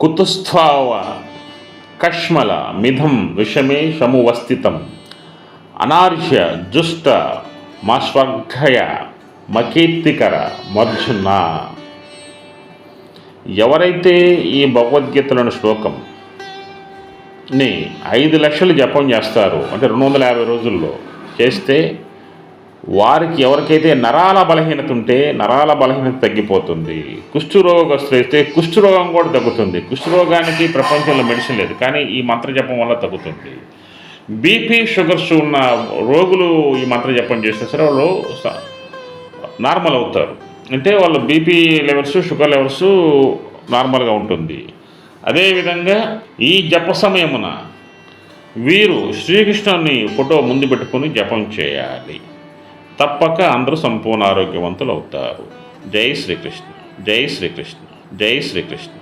కుతుస్థావ కష్మల మిథం విషమే సమువస్థితం అనార్ష్య జుష్ట మాస్వర్ఘయ మకీర్తికర మర్జున ఎవరైతే ఈ భగవద్గీతలోని శ్లోకం ని ఐదు లక్షలు జపం చేస్తారు అంటే రెండు వందల యాభై రోజుల్లో చేస్తే వారికి ఎవరికైతే నరాల బలహీనత ఉంటే నరాల బలహీనత తగ్గిపోతుంది. కుష్ఠరోగస్తులు అయితే కుష్ఠరోగం కూడా తగ్గుతుంది. కుష్ఠరోగానికి ప్రపంచంలో మెడిసిన్ లేదు. కానీ ఈ మంత్ర జపం వల్ల తగ్గుతుంది. బీపీ షుగర్స్ ఉన్న రోగులు ఈ మంత్ర జపం చేస్తే సరే వాళ్ళు నార్మల్ అవుతారు. అంటే వాళ్ళ బీపీ లెవెల్స్ షుగర్ లెవెల్స్ నార్మల్గా ఉంటుంది. అదేవిధంగా ఈ జప సమయమున వీరు శ్రీకృష్ణుని ఫోటో ముందు పెట్టుకొని జపం చేయాలి. తప్పక అందరూ సంపూర్ణ ఆరోగ్యవంతులు అవుతారు జై శ్రీకృష్ణ జై శ్రీకృష్ణ జై శ్రీకృష్ణ.